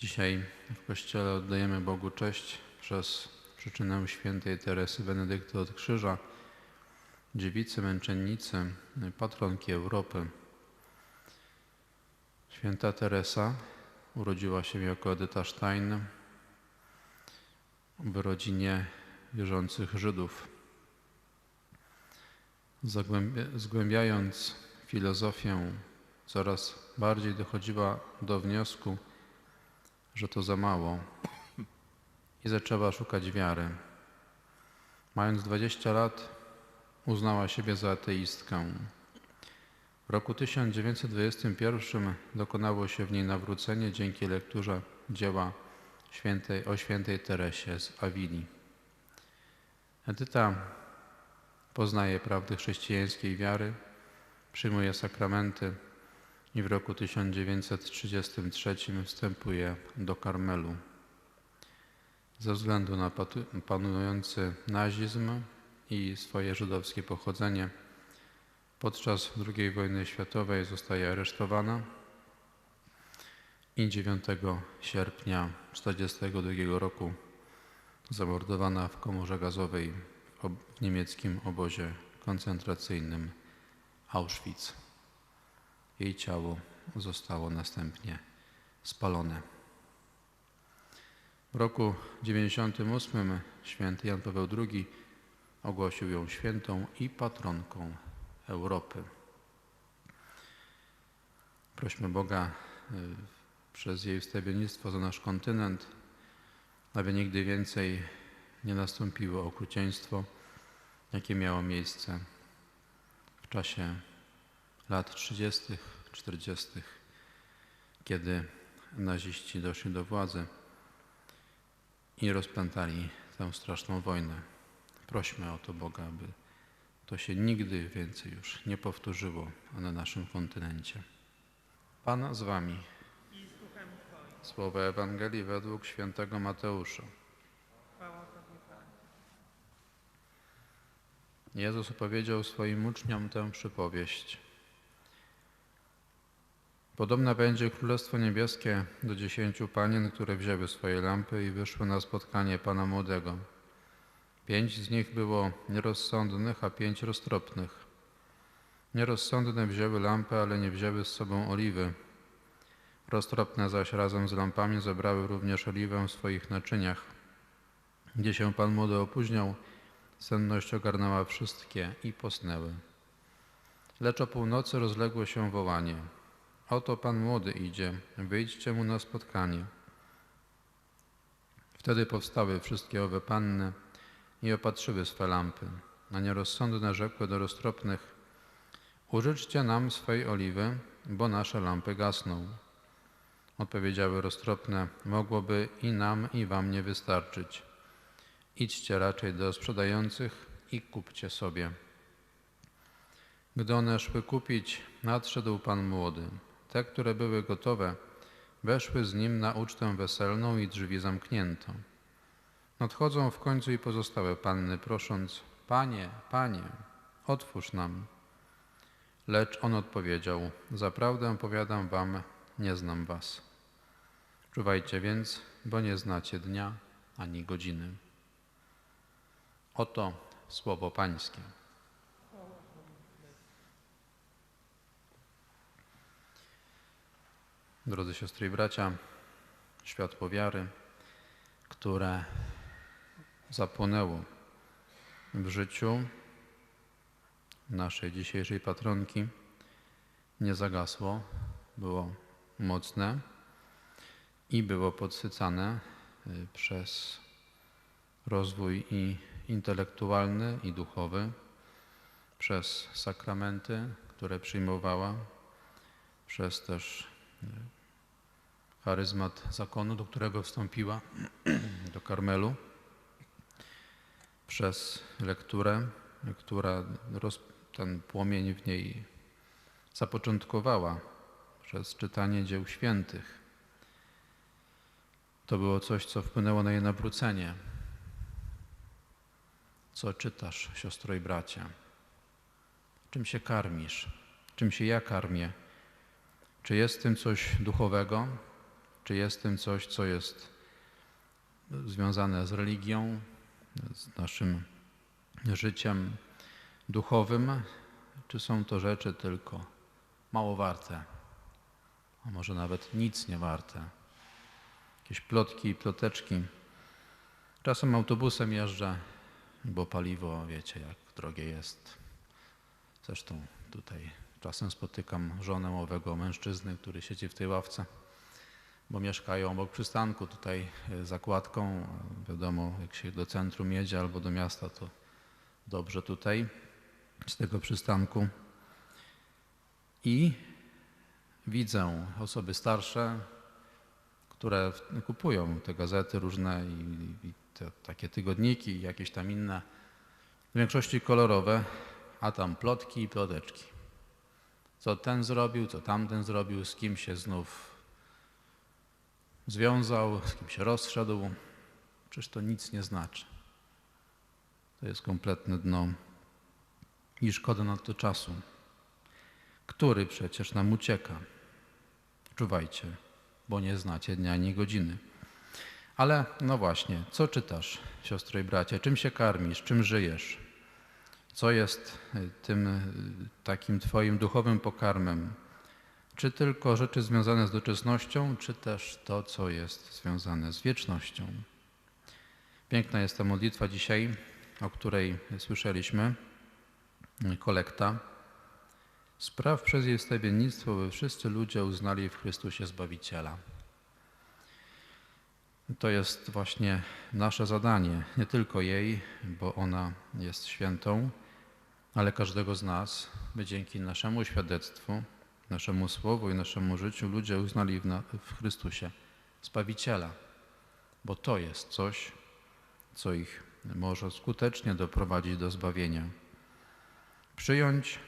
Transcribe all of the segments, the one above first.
Dzisiaj w Kościele oddajemy Bogu cześć przez przyczynę świętej Teresy Benedykty od Krzyża, dziewicy męczennicy, patronki Europy. Święta Teresa urodziła się jako Edyta Stein w rodzinie wierzących Żydów. Zgłębiając filozofię, coraz bardziej dochodziła do wniosku, że to za mało i zaczęła szukać wiary. Mając 20 lat, uznała siebie za ateistkę. W roku 1921 dokonało się w niej nawrócenie dzięki lekturze dzieła świętej, o świętej Teresie z Awili. Edyta poznaje prawdy chrześcijańskiej wiary, przyjmuje sakramenty i w roku 1933 wstępuje do Karmelu. Ze względu na panujący nazizm i swoje żydowskie pochodzenie, podczas II wojny światowej zostaje aresztowana i 9 sierpnia 1942 roku zamordowana w komorze gazowej w niemieckim obozie koncentracyjnym Auschwitz. Jej ciało zostało następnie spalone. W roku 98 święty Jan Paweł II ogłosił ją świętą i patronką Europy. Prośmy Boga y, przez jej wstawiennictwo za nasz kontynent, aby nigdy więcej nie nastąpiło okrucieństwo, jakie miało miejsce w czasie lat 30., 40., kiedy naziści doszli do władzy i rozpętali tę straszną wojnę. Prośmy o to Boga, aby to się nigdy więcej już nie powtórzyło na naszym kontynencie. Pan z Wami. Słowa Ewangelii według świętego Mateusza. Jezus opowiedział swoim uczniom tę przypowieść. Podobne będzie Królestwo Niebieskie do dziesięciu panien, które wzięły swoje lampy i wyszły na spotkanie Pana Młodego. Pięć z nich było nierozsądnych, a pięć roztropnych. Nierozsądne wzięły lampy, ale nie wzięły z sobą oliwy. Roztropne zaś razem z lampami zebrały również oliwę w swoich naczyniach. Gdzie się Pan Młody opóźniał, senność ogarnęła wszystkie i posnęły. Lecz o północy rozległo się wołanie – Oto Pan młody idzie, wyjdźcie mu na spotkanie. Wtedy powstały wszystkie owe panny i opatrzyły swe lampy, a nierozsądne rzekły do roztropnych, użyczcie nam swej oliwy, bo nasze lampy gasną. Odpowiedziały roztropne, mogłoby i nam, i wam nie wystarczyć. Idźcie raczej do sprzedających i kupcie sobie. Gdy one szły kupić, nadszedł Pan młody. Te, które były gotowe, weszły z nim na ucztę weselną i drzwi zamknięto. Nadchodzą w końcu i pozostałe panny, prosząc: Panie, panie, otwórz nam. Lecz on odpowiedział: Zaprawdę powiadam wam, nie znam was. Czuwajcie więc, bo nie znacie dnia ani godziny. Oto słowo Pańskie. Drodzy siostry i bracia, światło wiary, które zapłonęło w życiu naszej dzisiejszej patronki, nie zagasło, było mocne i było podsycane y, przez rozwój i intelektualny, i duchowy, przez sakramenty, które przyjmowała, przez też charyzmat zakonu, do którego wstąpiła, do Karmelu, przez lekturę, która roz, ten płomień w niej zapoczątkowała, przez czytanie dzieł świętych. To było coś, co wpłynęło na jej nawrócenie. Co czytasz, siostro i bracia? Czym się karmisz? Czym się ja karmię? Czy jest w tym coś duchowego? czy jest w tym coś, co jest związane z religią, z naszym życiem duchowym, czy są to rzeczy tylko mało warte, a może nawet nic nie warte. Jakieś plotki i ploteczki. Czasem autobusem jeżdżę, bo paliwo, wiecie, jak drogie jest. Zresztą tutaj czasem spotykam żonę owego mężczyzny, który siedzi w tej ławce, bo mieszkają obok przystanku tutaj e, zakładką. Wiadomo, jak się do centrum jedzie albo do miasta, to dobrze tutaj z tego przystanku. I widzę osoby starsze, które kupują te gazety różne i, i te, takie tygodniki jakieś tam inne, w większości kolorowe, a tam plotki i ploteczki. Co ten zrobił, co tamten zrobił, z kim się znów związał, z kim się rozszedł. Przecież to nic nie znaczy. To jest kompletne dno i szkoda na to czasu, który przecież nam ucieka. Czuwajcie, bo nie znacie dnia ani godziny. Ale no właśnie, co czytasz, siostro i bracia? Czym się karmisz? Czym żyjesz? Co jest y, tym y, takim Twoim duchowym pokarmem? Czy tylko rzeczy związane z doczesnością, czy też to, co jest związane z wiecznością? Piękna jest ta modlitwa dzisiaj, o której słyszeliśmy, kolekta. Spraw przez jej stawiennictwo, by wszyscy ludzie uznali w Chrystusie Zbawiciela. To jest właśnie nasze zadanie, nie tylko jej, bo ona jest świętą, ale każdego z nas, by dzięki naszemu świadectwu, naszemu słowu i naszemu życiu ludzie uznali w, na, w Chrystusie Zbawiciela, bo to jest coś, co ich może skutecznie doprowadzić do zbawienia. Przyjąć,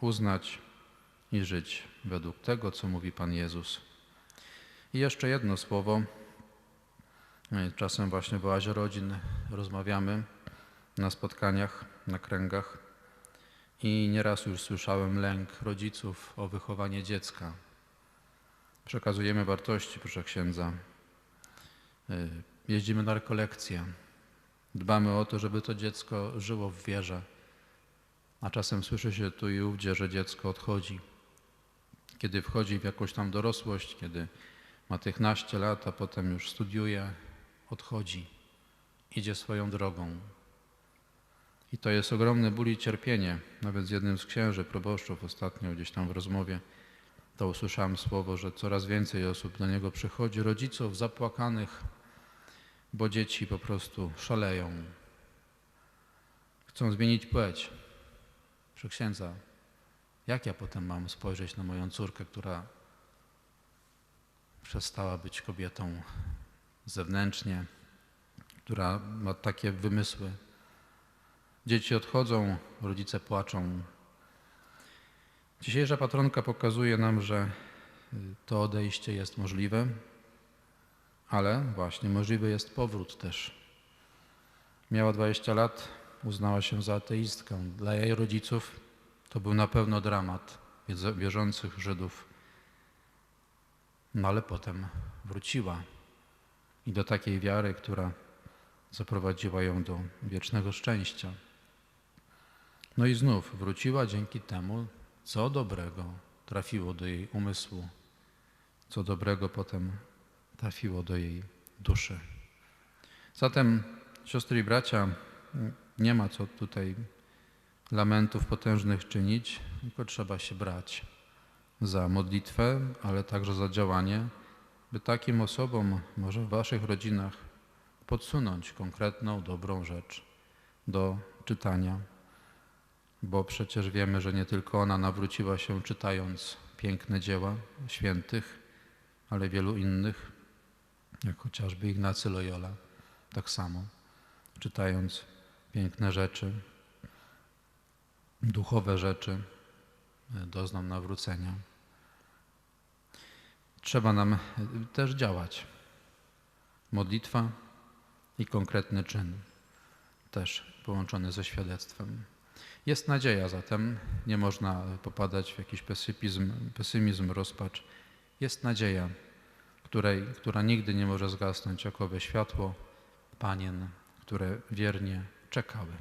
uznać i żyć według tego, co mówi Pan Jezus. I jeszcze jedno słowo. Czasem właśnie w oazie rodzin rozmawiamy na spotkaniach, na kręgach i nieraz już słyszałem lęk rodziców o wychowanie dziecka. Przekazujemy wartości, proszę księdza. Jeździmy na rekolekcje. Dbamy o to, żeby to dziecko żyło w wierze. A czasem słyszy się tu i ówdzie, że dziecko odchodzi. Kiedy wchodzi w jakąś tam dorosłość, kiedy ma tych naście lat, a potem już studiuje, odchodzi, idzie swoją drogą. I to jest ogromne ból i cierpienie. Nawet z jednym z księży proboszczów ostatnio gdzieś tam w rozmowie to usłyszałem słowo, że coraz więcej osób do niego przychodzi, rodziców zapłakanych, bo dzieci po prostu szaleją. Chcą zmienić płeć. Proszę księdza, jak ja potem mam spojrzeć na moją córkę, która przestała być kobietą zewnętrznie, która ma takie wymysły. Dzieci odchodzą, rodzice płaczą. Dzisiejsza patronka pokazuje nam, że to odejście jest możliwe, ale właśnie możliwy jest powrót też. Miała 20 lat, uznała się za ateistkę. Dla jej rodziców to był na pewno dramat wierzących Żydów. No ale potem wróciła i do takiej wiary, która zaprowadziła ją do wiecznego szczęścia. No i znów wróciła dzięki temu, co dobrego trafiło do jej umysłu, co dobrego potem trafiło do jej duszy. Zatem, siostry i bracia, nie ma co tutaj lamentów potężnych czynić, tylko trzeba się brać za modlitwę, ale także za działanie, by takim osobom, może w Waszych rodzinach, podsunąć konkretną, dobrą rzecz do czytania. Bo przecież wiemy, że nie tylko ona nawróciła się czytając piękne dzieła świętych, ale wielu innych, jak chociażby Ignacy Loyola, tak samo, czytając piękne rzeczy, duchowe rzeczy, doznał nawrócenia. Trzeba nam też działać. Modlitwa i konkretny czyn, też połączony ze świadectwem. Jest nadzieja zatem, nie można popadać w jakiś pesymizm, pesymizm rozpacz. Jest nadzieja. której, która nigdy nie może zgasnąć, jakowe światło Panien, które wiernie czekały.